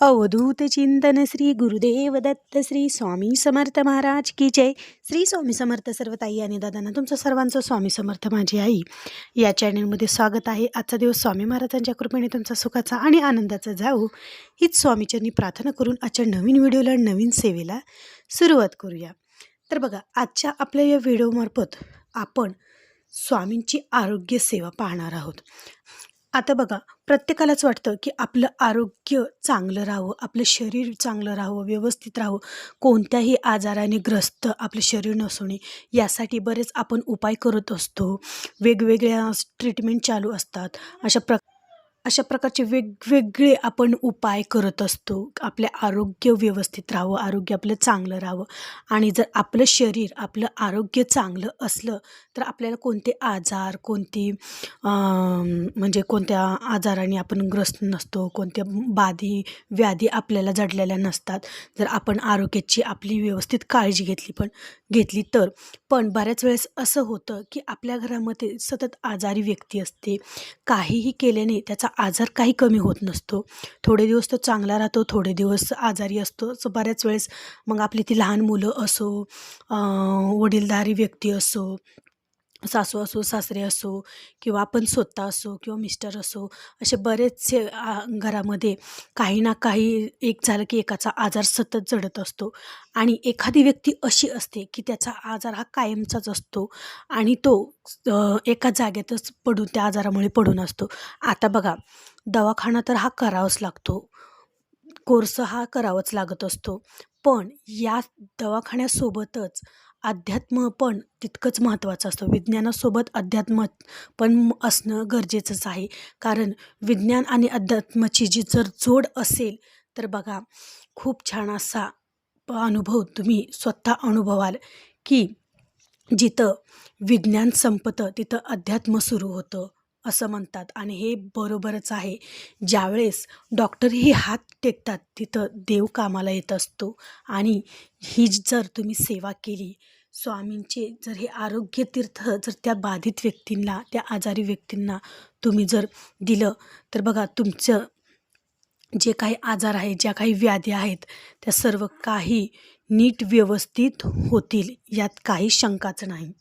अवधूत चिंतन श्री गुरुदेव दत्त श्री स्वामी समर्थ महाराज की जय। श्री स्वामी समर्थ सर्व ताई आणि दादांना तुमचं सर्वांचं स्वामी समर्थ माझी आई या चॅनलमध्ये स्वागत आहे. आजचा दिवस स्वामी महाराजांच्या कृपेने तुमचा सुखाचा आणि आनंदाचा जाऊ. हीच स्वामीचरणी प्रार्थना करून आजच्या नवीन व्हिडिओला नवीन सेवेला सुरुवात करूया. तर बघा आजच्या आपल्या या व्हिडिओमार्फत आपण स्वामींची आरोग्य सेवा पाहणार आहोत. आता बघा प्रत्येकालाच वाटतं की आपलं आरोग्य चांगलं राहावं आपलं शरीर चांगलं राहावं व्यवस्थित राहावं कोणत्याही आजाराने ग्रस्त आपलं शरीर नसणे यासाठी बरेच आपण उपाय करत असतो. वेगवेगळ्या ट्रीटमेंट चालू असतात. अशा प्र अशा प्रकारचे वेगवेगळे आपण उपाय करत असतो. आपले आरोग्य व्यवस्थित राहावं आरोग्य आपलं चांगलं राहावं. आणि जर आपलं शरीर आपलं आरोग्य चांगलं असलं तर आपल्याला कोणते आजार कोणती म्हणजे कोणत्या आजाराने आपण ग्रस्त नसतो कोणत्या बाधी व्याधी आपल्याला जडलेल्या नसतात. जर आपण आरोग्याची आपली व्यवस्थित काळजी घेतली पण घेतली तर. पण बऱ्याच वेळेस असं होतं की आपल्या घरामध्ये सतत आजारी व्यक्ती असते. काहीही केल्याने त्याचा आजार काही कमी होत नसतो. थोडे दिवस तो चांगला राहतो थोडे दिवस आजारी असतो. असं बऱ्याच वेळेस मग आपली ती लहान मुलं असो वडीलधारी व्यक्ती असो सासू असो सासरे असो किंवा आपण स्वतः असो किंवा मिस्टर असो असे बरेचसे घरामध्ये काही ना काही एक झालं की एकाचा आजार सतत जडत असतो. आणि एखादी व्यक्ती अशी असते की त्याचा आजार हा कायमचाच असतो आणि तो एका जागेतच पडून त्या आजारामुळे पडून असतो. आता बघा दवाखाना तर हा करावाच लागतो. कोर्स हा करावाच लागत असतो. पण या दवाखान्यासोबतच अध्यात्म पण तितकंच महत्त्वाचं असतं. विज्ञानासोबत अध्यात्म पण असणं गरजेचंच आहे. कारण विज्ञान आणि अध्यात्माची जी जर जोड असेल तर बघा खूप छान असा प- अनुभव तुम्ही स्वतः अनुभवाल की जिथं विज्ञान संपतं तिथं अध्यात्म सुरू होतं असं म्हणतात. आणि हे बरोबरच आहे. ज्यावेळेस डॉक्टरही हात टेकतात तिथं देव कामाला येत असतो. आणि ही जर तुम्ही सेवा केली स्वामींचे जर हे आरोग्य तीर्थ जर त्या बाधित व्यक्तींना त्या आजारी व्यक्तींना तुम्ही जर दिलं तर बघा तुमचं जे काही आजार आहे ज्या काही व्याधी आहेत त्या सर्व काही नीट व्यवस्थित होतील यात काही शंकाच नाही.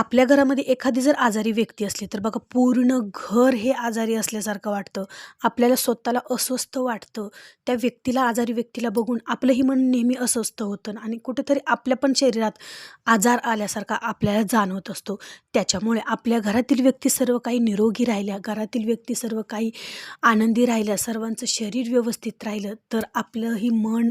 आपल्या घरामध्ये एखादी जर आजारी व्यक्ती असली तर बघा पूर्ण घर हे आजारी असल्यासारखं वाटतं. आपल्याला स्वतःला अस्वस्थ वाटतं. त्या व्यक्तीला आजारी व्यक्तीला बघून आपलंही मन नेहमी अस्वस्थ होतं आणि कुठेतरी आपल्या पण शरीरात आजार आल्यासारखा आपल्याला जाणवत असतो. त्याच्यामुळे आपल्या घरातील व्यक्ती सर्व काही निरोगी राहिल्या घरातील व्यक्ती सर्व काही आनंदी राहिल्या सर्वांचं शरीर व्यवस्थित राहिलं तर आपलंही मन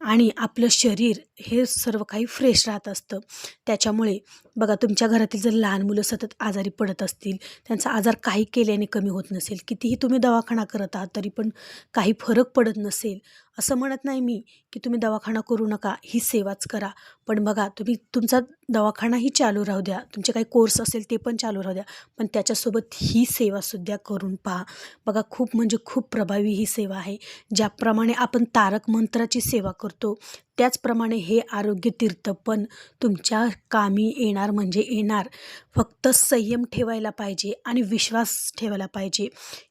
आणि आपलं शरीर हे सर्व काही फ्रेश राहत असतं. त्याच्यामुळे बघा तुमच्या घरातील जर लहान मुलं सतत आजारी पडत असतील त्यांचा आजार काही केल्याने कमी होत नसेल कितीही तुम्ही दवाखाना करत आहात तरी पण काही फरक पडत नसेल असं म्हणत नाही मी की तुम्ही दवाखाना करू नका ही सेवाच करा. पण बघा तुम्ही तुमचा दवाखानाही चालू राहू द्या. तुमचे काही कोर्स असेल ते पण चालू राहू द्या. पण त्याच्यासोबत ही सेवासुद्धा करून पहा. बघा खूप म्हणजे खूप प्रभावी ही सेवा आहे. ज्याप्रमाणे आपण तारक मंत्राची सेवा करतो त्याचप्रमाणे हे आरोग्य तीर्थ पण तुमच्या कामी येणार म्हणजे येणार. फक्त संयम ठेवायला पाहिजे आणि विश्वास ठेवायला पाहिजे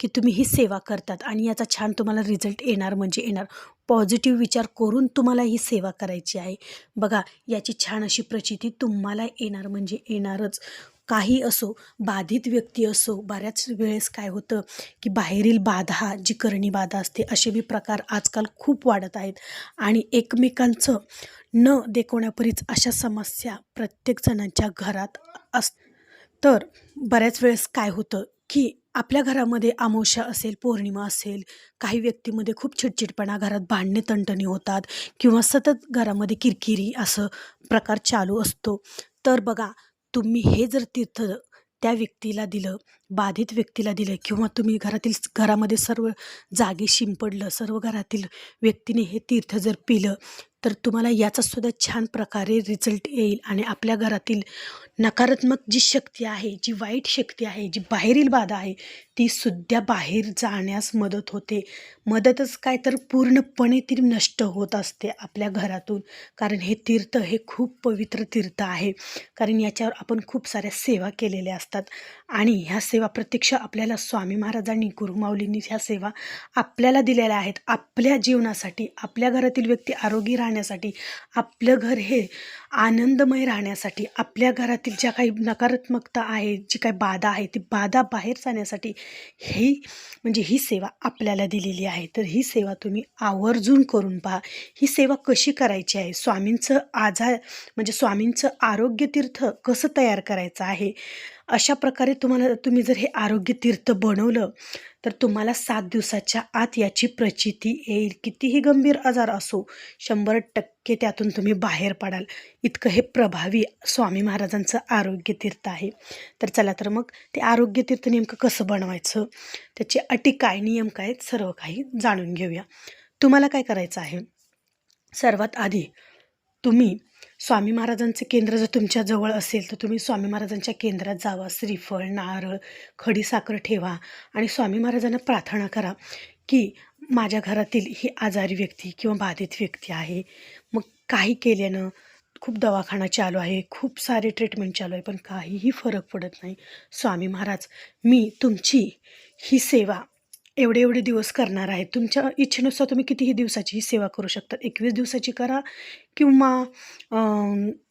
की तुम्ही ही सेवा करतात आणि याचा छान तुम्हाला रिझल्ट येणार म्हणजे येणार. पॉझिटिव्ह विचार करून तुम्हाला ही सेवा करायची आहे. बघा याची छान अशी प्रचिती तुम्हाला येणार म्हणजे येणारच. काही असो बाधित व्यक्ती असो बऱ्याच वेळेस काय होतं की बाहेरील बाधा जी करणी बाधा असते असे बी प्रकार आजकाल खूप वाढत आहेत. आणि एकमेकांचं न देखवण्यापरीच अशा समस्या प्रत्येकजणांच्या घरात अस तर बऱ्याच वेळेस काय होतं की आपल्या घरामध्ये अमावस्या असेल पौर्णिमा असेल काही व्यक्तीमध्ये खूप चिडचिडपणा घरात भांडणे तंटणी होतात किंवा सतत घरामध्ये किरकिरी असं प्रकार चालू असतो. तर बघा तुम्ही हे जर तीर्थ त्या व्यक्तीला दिलं बाधित व्यक्तीला दिलं किंवा तुम्ही घरातील घरामध्ये सर्व जागी शिंपडलं सर्व घरातील व्यक्तीने हे तीर्थ जर पिलं तर तुम्हाला याचासुद्धा छान प्रकारे रिझल्ट येईल आणि आपल्या घरातील नकारात्मक जी शक्ती आहे जी वाईट शक्ती आहे जी बाहेरील बाधा आहे ती सुद्धा बाहेर जाण्यास मदत होते. मदतच काय तर पूर्णपणे ती नष्ट होत असते आपल्या घरातून. कारण हे तीर्थ हे खूप पवित्र तीर्थ आहे. कारण याच्यावर आपण खूप साऱ्या सेवा केलेल्या असतात. आणि ह्या सेवा प्रत्यक्ष आपल्याला स्वामी महाराजांनी गुरुमाऊलींनी ह्या सेवा आपल्याला दिलेल्या आहेत. आपल्या जीवनासाठी आपल्या घरातील व्यक्ती आरोग्य राहण्यासाठी आपलं घर हे आनंदमय राहण्यासाठी आपल्या घरातील ज्या काही नकारात्मकता आहे जी काही बाधा आहे ती बाधा बाहेर जाण्यासाठी ही म्हणजे ही सेवा आपल्याला दिलेली आहे. तर ही सेवा तुम्ही आवर्जून करून पहा. ही सेवा कशी करायची आहे? स्वामींचं आजार म्हणजे स्वामींचं आरोग्य तीर्थ कसं तयार करायचं आहे? अशा प्रकारे तुम्हाला तुम्ही जर हे आरोग्य तीर्थ बनवलं तर तुम्हाला सात दिवसाच्या आत याची प्रचिती येईल. कितीही गंभीर आजार असो शंभर टक्के त्यातून तुम्ही बाहेर पडाल. इतकं हे प्रभावी स्वामी महाराजांचं आरोग्य तीर्थ आहे. तर चला तर मग ते आरोग्य तीर्थ नेमकं कसं बनवायचं? त्याचे अटी काय नियम काय आहेत, सर्व काही जाणून घेऊया. तुम्हाला काय करायचं आहे? सर्वात आधी तुम्ही स्वामी महाराजांचे केंद्र जर तुमच्या जवळ असेल तर तुम्ही स्वामी महाराजांच्या केंद्रात जावा. श्रीफळ नारळ खडीसाखर ठेवा आणि स्वामी महाराजांना प्रार्थना करा की माझ्या घरातील ही आजारी व्यक्ती किंवा बाधित व्यक्ती आहे. मग काही केल्यानं खूप दवाखाना चालू आहे खूप सारे ट्रीटमेंट चालू आहे पण काहीही फरक पडत नाही. स्वामी महाराज मी तुमची ही सेवा एवढे एवढे दिवस करणार आहे. तुमच्या इच्छेनुसार तुम्ही कितीही दिवसाची ही सेवा करू शकता. एकवीस दिवसाची करा किंवा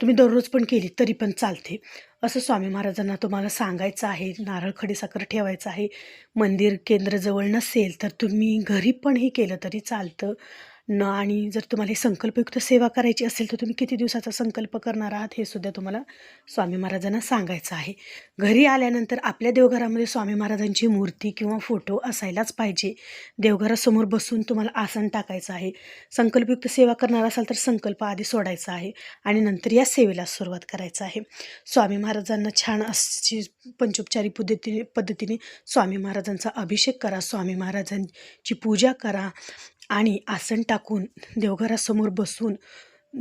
तुम्ही दररोज पण केली तरी पण चालते. असं स्वामी महाराजांना तुम्हाला सांगायचं आहे. नारळ खडीसाखर ठेवायचं आहे. मंदिर केंद्र जवळ नसेल तर तुम्ही घरी पण हे केलं तरी चालतं. न आणि जर तुम्हाला ही संकल्पयुक्त सेवा करायची असेल तर तुम्ही किती दिवसाचा संकल्प करणार आहात हे सुद्धा तुम्हाला स्वामी महाराजांना सांगायचं आहे. घरी आल्यानंतर आपल्या देवघरामध्ये स्वामी महाराजांची मूर्ती किंवा फोटो असायलाच पाहिजे. देवघरासमोर बसून तुम्हाला आसन टाकायचं आहे. संकल्पयुक्त सेवा करणार असाल तर संकल्प आधी सोडायचा आहे आणि नंतर या सेवेला सुरुवात करायचं आहे. स्वामी महाराजांना छान अशी पंचोपचारी पद्धतीने पद्धतीने स्वामी महाराजांचा अभिषेक करा. स्वामी महाराजांची पूजा करा. आणि आसन टाकून देवघरासमोर बसून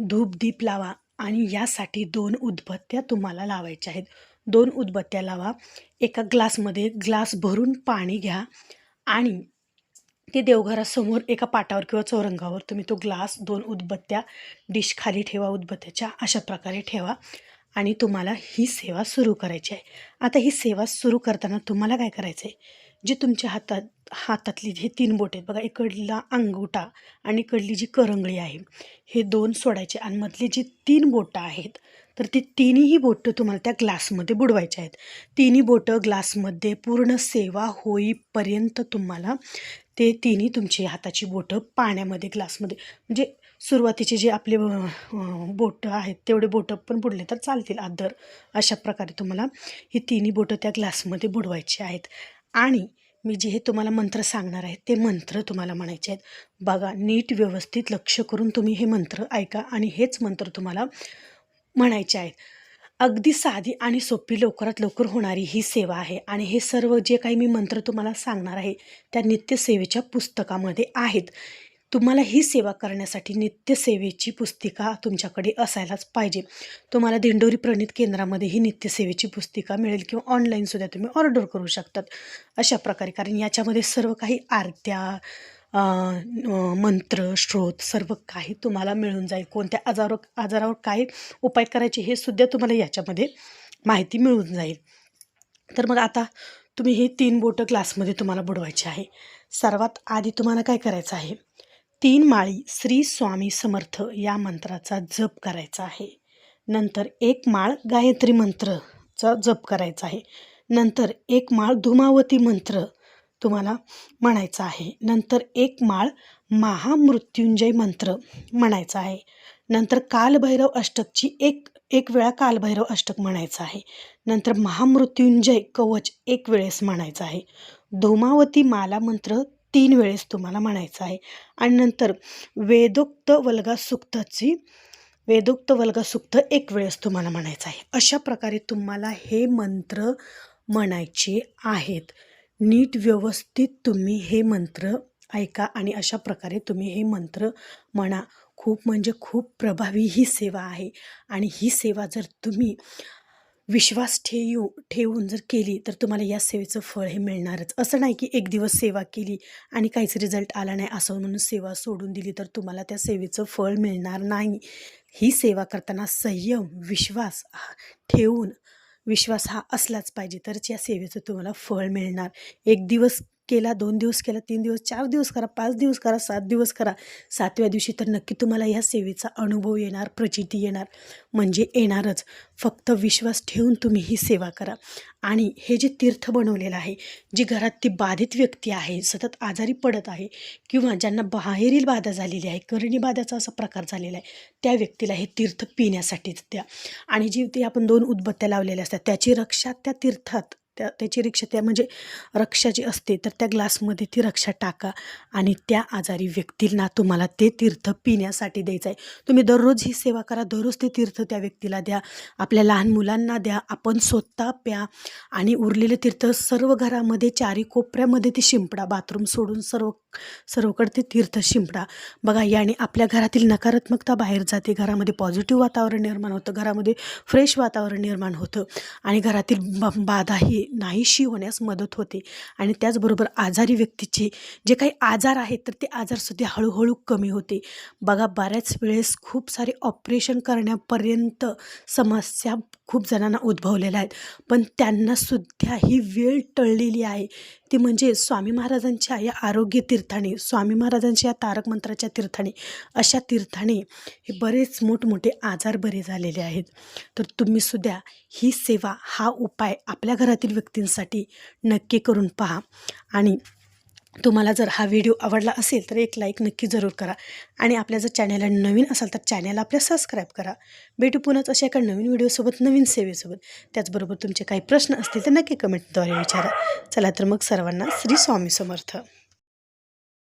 धूप दीप लावा आणि यासाठी दोन उदबत्त्या तुम्हाला लावायच्या आहेत. दोन उदबत्त्या लावा. एका ग्लासमध्ये ग्लास भरून पाणी घ्या आणि ते देवघरासमोर एका पाटावर किंवा चौरंगावर तुम्ही तो ग्लास दोन उदबत्त्या डिश खाली ठेवा उदबत्त्याच्या अशा प्रकारे ठेवा आणि तुम्हाला ही सेवा सुरू करायची आहे. आता ही सेवा सुरू करताना तुम्हाला काय करायचं आहे जे तुमच्या हातात हातातली हे तीन बोट आहेत. बघा इकडला अंगुठा आणि इकडली जी करंगळी आहे हे दोन सोडायचे आणि मधली जी तीन बोटं आहेत तर ती तिन्ही बोटं तुम्हाला त्या ग्लासमध्ये बुडवायच्या आहेत. तिन्ही बोटं ग्लासमध्ये पूर्ण सेवा होईपर्यंत तुम्हाला ते तिन्ही तुमची हाताची बोटं पाण्यामध्ये ग्लासमध्ये म्हणजे सुरुवातीचे जे आपले बोटं आहेत तेवढे बोटं पण बुडले तर चालतील आदर. अशा प्रकारे तुम्हाला ही तिन्ही बोटं त्या ग्लासमध्ये बुडवायची आहेत. आणि मी जे हे तुम्हाला मंत्र सांगणार आहे ते मंत्र तुम्हाला म्हणायचे आहेत. बघा नीट व्यवस्थित लक्ष करून तुम्ही हे मंत्र ऐका आणि हेच मंत्र तुम्हाला म्हणायचे आहेत. अगदी साधी आणि सोपी लवकरात लवकर होणारी ही सेवा आहे आणि हे सर्व जे काही मी मंत्र तुम्हाला सांगणार आहे त्या नित्यसेवेच्या पुस्तकामध्ये आहेत. तुम्हाला ही सेवा करण्यासाठी नित्यसेवेची पुस्तिका तुमच्याकडे असायलाच पाहिजे. तुम्हाला दिंडोरी प्रणित केंद्रामध्ये ही नित्यसेवेची पुस्तिका मिळेल किंवा ऑनलाईनसुद्धा तुम्ही ऑर्डर करू शकतात. अशा प्रकारे कारण याच्यामध्ये सर्व काही आरत्या मंत्र स्रोत सर्व काही तुम्हाला मिळून जाईल. कोणत्या आजारावर आजारावर काय उपाय करायचे हे सुद्धा तुम्हाला याच्यामध्ये माहिती मिळून जाईल. तर मग आता तुम्ही हे तीन बोटं ग्लासमध्ये तुम्हाला बुडवायची आहे. सर्वात आधी तुम्हाला काय करायचं आहे? तीन माळी श्री स्वामी समर्थ या मंत्राचा जप करायचा आहे. नंतर एक माळ गायत्री मंत्रचा जप करायचा आहे. नंतर एक माळ धुमावती मंत्र तुम्हाला म्हणायचा आहे. नंतर एक माळ महामृत्युंजय मंत्र म्हणायचा आहे. नंतर कालभैरव अष्टकची एक एक वेळा कालभैरव अष्टक म्हणायचं आहे. नंतर महामृत्युंजय कवच एक वेळेस म्हणायचं आहे. धूमावती माला मंत्र तीन वेळेस तुम्हाला म्हणायचं आहे. आणि नंतर वेदोक्त वल्गा वेदोक्त वल्गा सुक्त एक वेळेस तुम्हाला म्हणायचं आहे. अशा प्रकारे तुम्हाला हे मंत्र म्हणायचे आहेत. नीट व्यवस्थित तुम्ही हे मंत्र ऐका आणि अशा प्रकारे तुम्ही हे मंत्र म्हणा. खूप म्हणजे खूप प्रभावी ही सेवा आहे. आणि ही सेवा जर तुम्ही विश्वास ठेवू ठेवून जर केली तर तुम्हाला या सेवेचं फळ हे मिळणारच. असं नाही की एक दिवस सेवा केली आणि काहीच रिझल्ट आला नाही असं म्हणून सेवा सोडून दिली तर तुम्हाला त्या सेवेचं फळ मिळणार नाही. ही सेवा करताना संयम विश्वास हा ठेवून विश्वास हा असलाच पाहिजे तरच या सेवेचं तुम्हाला फळ मिळणार. एक दिवस केला दोन दिवस केला तीन दिवस चार दिवस करा पाच दिवस करा सात दिवस करा. सातव्या दिवशी तर नक्की तुम्हाला ह्या सेवेचा अनुभव येणार प्रचिती येणार. म्हणजे येणारच. फक्त विश्वास ठेवून तुम्ही ही सेवा करा. आणि हे जे तीर्थ बनवलेलं आहे जी घरात ती बाधित व्यक्ती आहे सतत आजारी पडत आहे किंवा ज्यांना बाहेरील बाधा झालेली आहे करणी बाधाचा असा प्रकार झालेला आहे त्या व्यक्तीला हे तीर्थ पिण्यासाठीच द्या. आणि जी ते आपण दोन उदबत्त्या लावलेल्या असतात त्याची रक्षा त्या तीर्थात त्या त्याची रिक्षा त्या म्हणजे रक्षा जी असते तर त्या ग्लासमध्ये ती रक्षा टाका आणि त्या आजारी व्यक्तींना तुम्हाला ते तीर्थ पिण्यासाठी द्यायचं आहे. तुम्ही दररोज ही सेवा करा दररोज ते तीर्थ त्या व्यक्तीला द्या आपल्या लहान मुलांना द्या आपण स्वतः प्या आणि उरलेले तीर्थ सर्व घरामध्ये चारी कोपऱ्यामध्ये ते शिंपडा बाथरूम सोडून सर्व सर्वकडे ते तीर्थ शिंपडा. बघा याने आपल्या घरातील नकारात्मकता बाहेर जाते घरामध्ये पॉझिटिव्ह वातावरण निर्माण होतं घरामध्ये फ्रेश वातावरण निर्माण होतं आणि घरातील ब ही नाहीशी होण्यास मदत होते. आणि त्याचबरोबर आजारी व्यक्तीचे जे काही आजार आहेत तर ते आजारसुद्धा हळूहळू कमी होते. बघा बऱ्याच वेळेस खूप सारे ऑपरेशन करण्यापर्यंत समस्या खूप जणांना उद्भवलेल्या आहेत. पण त्यांनासुद्धा ही वेळ टळलेली आहे. ती म्हणजे स्वामी महाराजांच्या या आरोग्य तीर्थाने स्वामी महाराजांच्या या तारक मंत्राच्या तीर्थाने अशा तीर्थाने हे बरेच मोठमोठे आजार बरे झालेले आहेत. तर तुम्ही सुद्धा ही सेवा हा उपाय आपल्या घरातील व्यक्तींसाठी नक्की करून पहा. आणि तुम्हाला जर हा व्हिडिओ आवडला असेल तर एक लाईक नक्की जरूर करा. आणि आपल्या जर चॅनलला नवीन असाल तर चॅनल आपल्या सबस्क्राईब करा. भेटू पुन्हाच अशा एका नवीन व्हिडिओसोबत नवीन सेवेसोबत त्याचबरोबर तुमचे काही प्रश्न असतील तर नक्की कमेंटद्वारे विचारा. चला तर मग सर्वांना श्री स्वामी समर्थ.